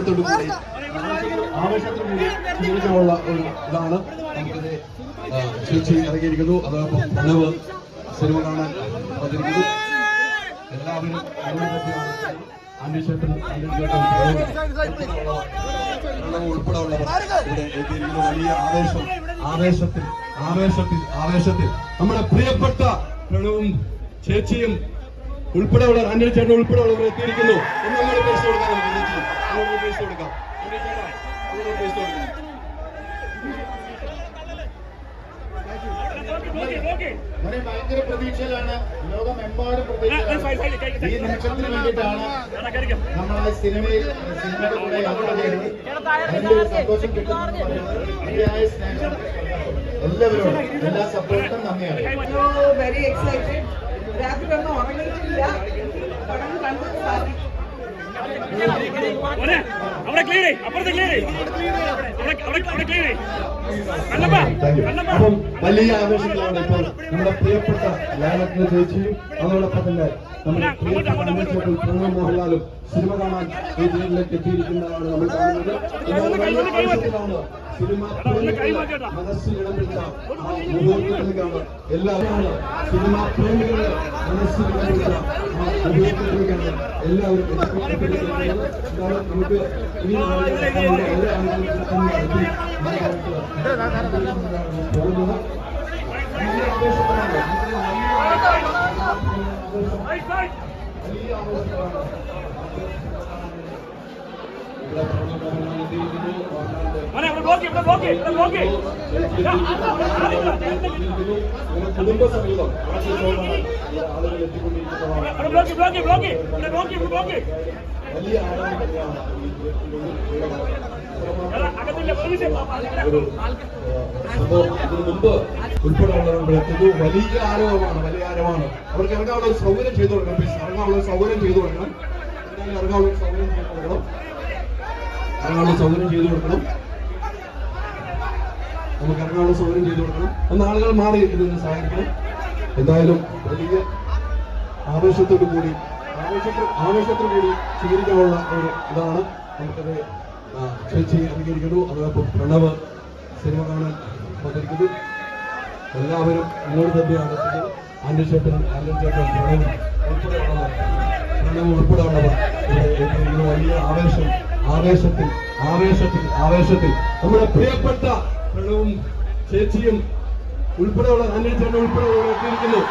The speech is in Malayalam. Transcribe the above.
ആവേശത്തോടു കൂടി ആവേശത്തോടു ഒരു ഇതാണ് നമുക്കിത് ഇറങ്ങിയിരിക്കുന്നു. അതോടൊപ്പം പ്രണവ് സിനിമ കാണാൻ വന്നിരിക്കുന്നു. നമ്മുടെ പ്രിയപ്പെട്ട പ്രണവും ചേച്ചിയും ഉൾപ്പെടെയുള്ള അന്വേഷണം ഉൾപ്പെടെയുള്ളവർ എത്തിയിരിക്കുന്നു. എന്ന് നമ്മൾ പരിശോധിക്കാൻ വളരെ ഭയങ്കര പ്രതീക്ഷയിലാണ് ലോകമെമ്പാടും പ്രതീക്ഷ ഈ നിമിഷത്തിന് വേണ്ടിയിട്ടാണ് നമ്മൾ ആ സിനിമയിൽ സിനിമയുടെ കൂടെ യാത്ര ചെയ്യുന്നത് അതിന്റെ സന്തോഷം കിട്ടുന്നു അതിയായ സ്നേഹം എല്ലാവരോടും എല്ലാ സപ്പോർട്ടും നന്ദിയാണ് വെരി എക്സൈറ്റഡ് രാത്രി ഒന്നും ഉറങ്ങിയിട്ടില്ല പടം കണ്ടു സാധി മോനെ, അവിടെ ക്ലിയർ അപ്പുറത്തെ ക്ലിയർ അവിടെ ക്ലിയർ. അപ്പം വലിയ ആവേശത്തിലാണ് ഇപ്പോൾ നമ്മുടെ പ്രിയപ്പെട്ട ലാലത്തിന് ചേച്ചിയും അതോടൊപ്പം തന്നെ നമ്മുടെ പ്രിയപ്പെട്ട മോഹൻലാലും സിനിമ കാണാൻ വേദിയിലേക്ക് എത്തിയിരിക്കുന്നതാണ് നമ്മൾ കാണുന്നത്. സിനിമ മനസ്സിൽ ഇടം പിടിച്ച മുഹൂർത്തത്തിലേക്കാണ് എല്ലാവരും സിനിമ പ്രേമികളുടെ മനസ്സിൽ ഇടം പിടിച്ച മുഹൂർത്തത്തിലേക്കാണ് എല്ലാവരും നമുക്ക് ഇനി നാളുകളിൽ എല്ലാ ആളുകളും പോകുന്നത് വലിയ ആവേശത്തിലാണ് സൈഡ് സൈഡ് വലിയ ആവേശത്തിലാണ് ഇവിടെ പ്രണവ് എത്തിയിരിക്കുന്നു മോനെ അവിടെ ബ്ലോക്ക് ഇവിടെ ബ്ലോക്ക് ഇവിടെ ബ്ലോക്ക് കുടുംബസമേതം ആശയത്തോടാണ് ആളുകൾ എത്തിക്കൊണ്ടിരിക്കുന്നതാണ് വലിയ ഒരു സംഭവം ഇതിനു മുമ്പ് ഉൾപ്പെടെയുള്ളവർ വലിയ ആരോപമാണ് വലിയ ആരവമാണ്. അവർക്ക് ഇറങ്ങാനുള്ള ഒരു സൗകര്യം ചെയ്തു കൊടുക്കണം പ്ലീസ് ഇറങ്ങാനുള്ള സൗകര്യം ചെയ്തു കൊടുക്കണം. എന്തായാലും ഇറങ്ങാനുള്ള സൗകര്യം ചെയ്തു കൊടുക്കണം. ഇറങ്ങാനുള്ള സൗകര്യം ചെയ്തു കൊടുക്കണം. നമുക്ക് ഇറങ്ങാനുള്ള സൗകര്യം ചെയ്തു കൊടുക്കണം. ഒന്ന് ആളുകൾ മാറി ഇതിന് സഹായിക്കണം. എന്തായാലും വലിയ ആവേശത്തോടു കൂടി ആവേശത്തിൽ കൂടി സ്വീകരിക്കാനുള്ള ഒരു ഇതാണ്. നമുക്കത് ചേച്ചി അംഗീകരിക്കുന്നു. അതോടൊപ്പം പ്രണവ് സിനിമ കാണാൻ വന്നിരിക്കുന്നു. എല്ലാവരും ഇങ്ങോട്ട് തന്നെയാണ് ആൻഡി ചേട്ടൻ പ്രണവ് ഉൾപ്പെടെയുള്ളവർ. പ്രണവ് ഉൾപ്പെടെയുള്ളവർ. വലിയ ആവേശം ആവേശത്തിൽ ആവേശത്തിൽ ആവേശത്തിൽ. നമ്മുടെ പ്രിയപ്പെട്ട പ്രണവും ചേച്ചിയും ഉൾപ്പെടെയുള്ള ചേട്ടൻ ഉൾപ്പെടെയുള്ള എത്തിയിരിക്കുന്നു.